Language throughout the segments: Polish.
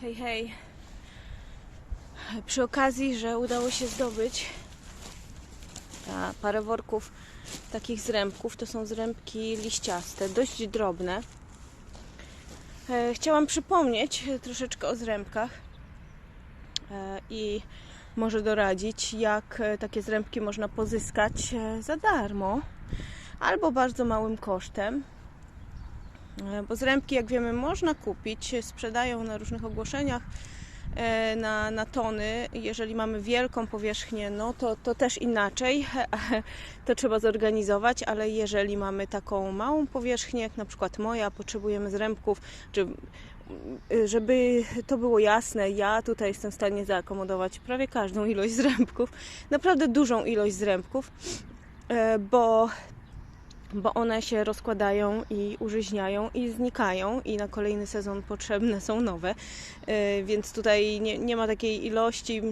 Hej, hej. Przy okazji, że udało się zdobyć parę worków takich zrębków, to są zrębki liściaste, dość drobne. E, Chciałam przypomnieć troszeczkę o zrębkach e, i może doradzić, jak e, takie zrębki można pozyskać za darmo albo bardzo małym kosztem. E, Bo zrębki, jak wiemy, można kupić, sprzedają na różnych ogłoszeniach e, na, na tony. Jeżeli mamy wielką powierzchnię, no to, to też inaczej. To trzeba zorganizować, ale jeżeli mamy taką małą powierzchnię, jak na przykład moja, potrzebujemy zrębków, czy y, żeby to było jasne, ja tutaj jestem w stanie zaakomodować prawie każdą ilość zrębków, naprawdę dużą ilość zrębków, e, bo bo one się rozkładają i użyźniają i znikają i na kolejny sezon potrzebne są nowe, E, więc tutaj nie, nie ma takiej ilości,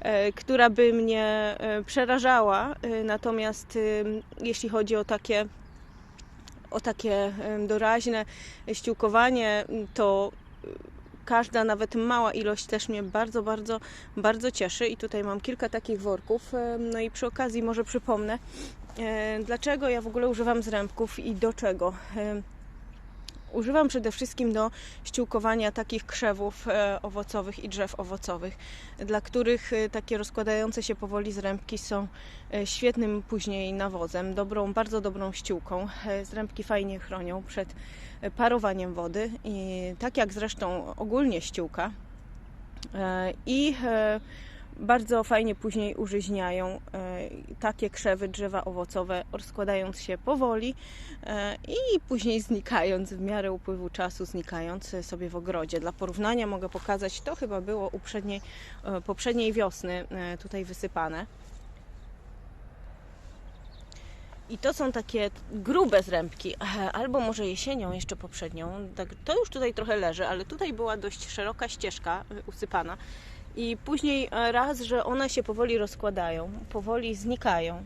e, która by mnie e, przerażała. Natomiast jeśli chodzi o takie o takie doraźne ściółkowanie, to każda, nawet mała ilość też mnie bardzo, bardzo, bardzo cieszy. I tutaj mam kilka takich worków. No i przy okazji może przypomnę, dlaczego ja w ogóle używam zrębków i do czego. Em, Używam przede wszystkim do ściółkowania takich krzewów e, owocowych i drzew owocowych, dla których e, takie rozkładające się powoli zrębki są e, świetnym później nawozem, dobrą, bardzo dobrą ściółką. E, Zrębki fajnie chronią przed e, parowaniem wody, i tak jak zresztą ogólnie ściółka. E, I e, bardzo fajnie później użyźniają e, takie krzewy drzewa owocowe, rozkładając się powoli e, i później znikając w miarę upływu czasu, znikając sobie w ogrodzie. Dla porównania mogę pokazać, to chyba było uprzedniej, e, poprzedniej wiosny tutaj wysypane. I to są takie grube zrębki, albo może jesienią jeszcze poprzednią. Tak, to już tutaj trochę leży, ale tutaj była dość szeroka ścieżka usypana. I później e, raz, że one się powoli rozkładają, powoli znikają.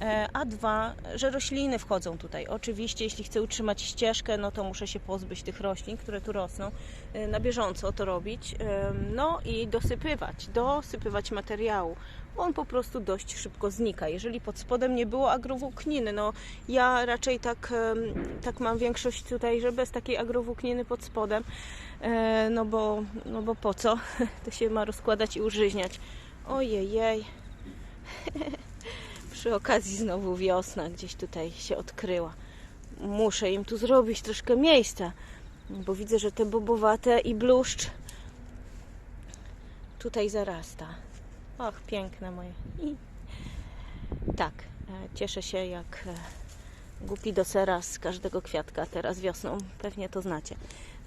E, A dwa, że rośliny wchodzą tutaj. Oczywiście, jeśli chcę utrzymać ścieżkę, no to muszę się pozbyć tych roślin, które tu rosną, e, na bieżąco to robić. No i dosypywać, dosypywać materiału, on po prostu dość szybko znika. Jeżeli pod spodem nie było agrowłókniny, no ja raczej tak, tak mam większość tutaj, że bez takiej agrowłókniny pod spodem, e, no bo, no bo po co? To się ma rozkładać i użyźniać. Ojejej. Przy okazji znowu wiosna gdzieś tutaj się odkryła. Muszę im tu zrobić troszkę miejsca, bo widzę, że te bobowate i bluszcz tutaj zarasta. Och, piękne moje. I... Tak, e, cieszę się jak e, głupi do sera z każdego kwiatka teraz wiosną. Pewnie to znacie.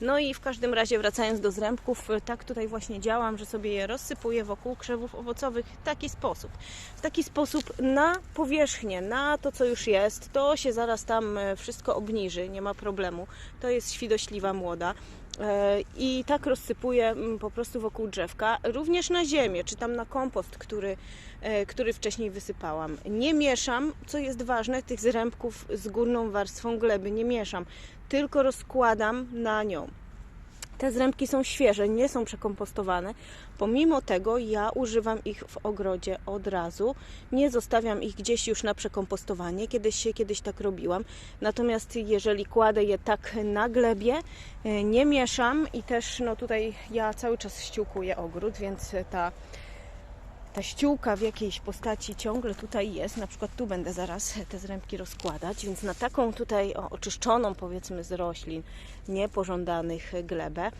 No i w każdym razie wracając do zrębków, e, tak tutaj właśnie działam, że sobie je rozsypuję wokół krzewów owocowych w taki sposób. W taki sposób na powierzchnię, na to co już jest, to się zaraz tam wszystko obniży, nie ma problemu. To jest świdośliwa młoda. E, I tak rozsypuję mm, po prostu wokół drzewka, również na ziemię, czy tam na kompost, który, e, który wcześniej wysypałam. Nie mieszam, co jest ważne, tych zrębków z górną warstwą gleby. Nie mieszam, tylko rozkładam na nią. Te zrębki są świeże, nie są przekompostowane. Pomimo tego ja używam ich w ogrodzie od razu. Nie zostawiam ich gdzieś już na przekompostowanie. Kiedyś się kiedyś tak robiłam. Natomiast jeżeli kładę je tak na glebie, e, nie mieszam i też no tutaj ja cały czas ściółkuję ogród, więc ta ta ściółka w jakiejś postaci ciągle tutaj jest. Na przykład tu będę zaraz te zrębki rozkładać, więc na taką tutaj oczyszczoną powiedzmy z roślin niepożądanych glebę, e,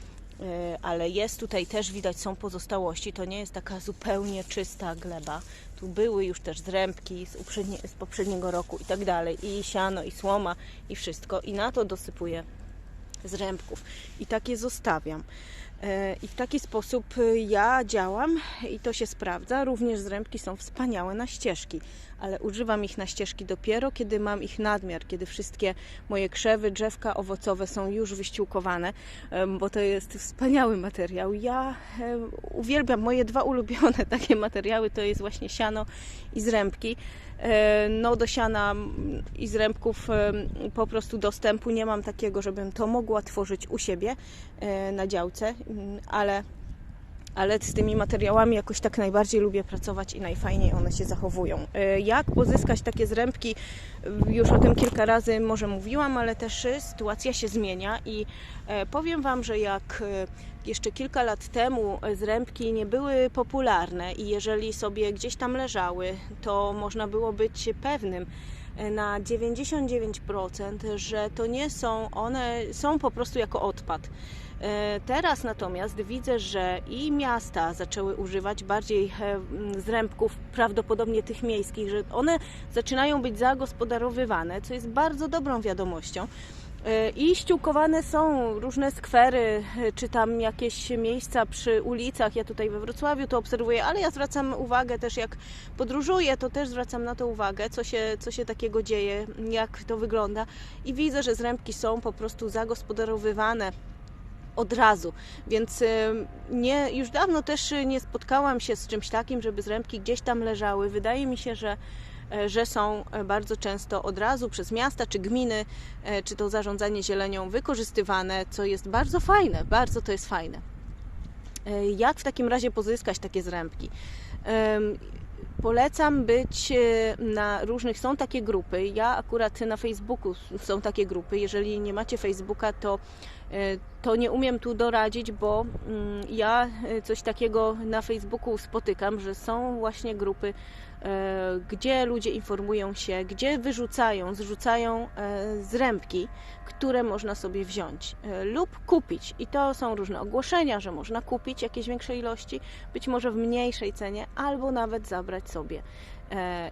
ale jest tutaj też widać są pozostałości. To nie jest taka zupełnie czysta gleba. Tu były już też zrębki z, uprzednie, z poprzedniego roku i tak dalej. I siano, i słoma, i wszystko. I na to dosypuję zrębków i takie zostawiam. E, I w taki sposób e, ja działam i to się sprawdza. Również zrębki są wspaniałe na ścieżki, ale używam ich na ścieżki dopiero, kiedy mam ich nadmiar, kiedy wszystkie moje krzewy, drzewka owocowe są już wyściółkowane, bo to jest wspaniały materiał. Ja uwielbiam moje dwa ulubione takie materiały, to jest właśnie siano i zrębki. E, No do siana i zrębków po prostu dostępu nie mam takiego, żebym to mogła tworzyć u siebie e, na działce, mm, ale, ale z tymi materiałami jakoś tak najbardziej lubię pracować i najfajniej one się zachowują. E, Jak pozyskać takie zrębki? E, Już o tym kilka razy może mówiłam, ale też e, sytuacja się zmienia i powiem Wam, że jak jeszcze kilka lat temu zrębki nie były popularne i jeżeli sobie gdzieś tam leżały, to można było być pewnym na 99%, że to nie są one, są po prostu jako odpad. E, Teraz natomiast widzę, że i miasta zaczęły używać bardziej e, zrębków, prawdopodobnie tych miejskich, że one zaczynają być zagospodarowywane, co jest bardzo dobrą wiadomością. E, I ściółkowane są różne skwery, e, czy tam jakieś miejsca przy ulicach. Ja tutaj we Wrocławiu to obserwuję, ale ja zwracam uwagę też, jak podróżuję, to też zwracam na to uwagę, co się, co się takiego dzieje, jak to wygląda. I widzę, że zrębki są po prostu zagospodarowywane od razu. Więc y, nie, już dawno też nie spotkałam się z czymś takim, żeby zrębki gdzieś tam leżały. Wydaje mi się, że, e, że są e, bardzo często od razu przez miasta czy gminy, e, czy to zarządzanie zielenią wykorzystywane, co jest bardzo fajne, bardzo to jest fajne. E, Jak w takim razie pozyskać takie zrębki? Polecam być e, na różnych, są takie grupy. Ja akurat na Facebooku są takie grupy. Jeżeli nie macie Facebooka, to, e, to nie umiem tu doradzić, bo mm, ja e, coś takiego na Facebooku spotykam, że są właśnie grupy, e, gdzie ludzie informują się, gdzie wyrzucają, zrzucają e, zrębki, które można sobie wziąć lub kupić. I to są różne ogłoszenia, że można kupić jakieś większe ilości, być może w mniejszej cenie, albo nawet zabrać sobie.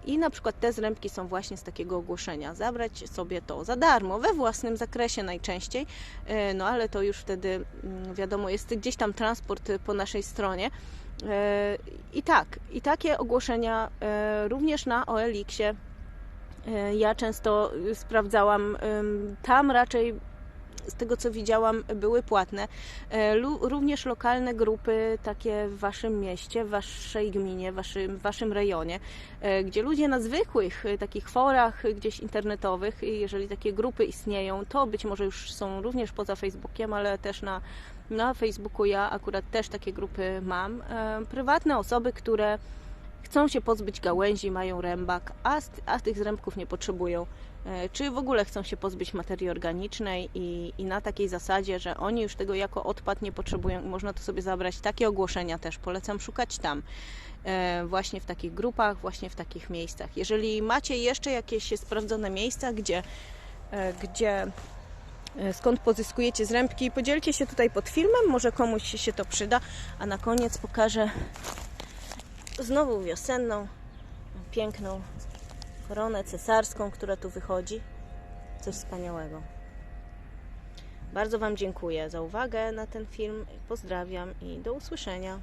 I na przykład te zrębki są właśnie z takiego ogłoszenia. Zabrać sobie to za darmo, we własnym zakresie najczęściej, no ale to już wtedy mm, wiadomo, jest gdzieś tam transport po naszej stronie. E, I tak, i takie ogłoszenia e, również na OLX-ie E, Ja często y, sprawdzałam, tam raczej z tego co widziałam były płatne. E, Również lokalne grupy takie w waszym mieście, w waszej gminie, w waszym, w waszym rejonie, e, gdzie ludzie na zwykłych e, takich forach gdzieś internetowych, jeżeli takie grupy istnieją, to być może już są również poza Facebookiem, ale też na, na Facebooku ja akurat też takie grupy mam. Prywatne osoby, które chcą się pozbyć gałęzi, mają rębak, a, a tych zrębków nie potrzebują. E, Czy w ogóle chcą się pozbyć materii organicznej i, i na takiej zasadzie, że oni już tego jako odpad nie potrzebują można to sobie zabrać. Takie ogłoszenia też polecam szukać tam, e, właśnie w takich grupach, właśnie w takich miejscach. Jeżeli macie jeszcze jakieś sprawdzone miejsca, gdzie, e, gdzie skąd pozyskujecie zrębki, podzielcie się tutaj pod filmem, może komuś się to przyda, a na koniec pokażę znowu wiosenną, piękną koronę cesarską, która tu wychodzi. Coś wspaniałego. Bardzo Wam dziękuję za uwagę na ten film. Pozdrawiam i do usłyszenia.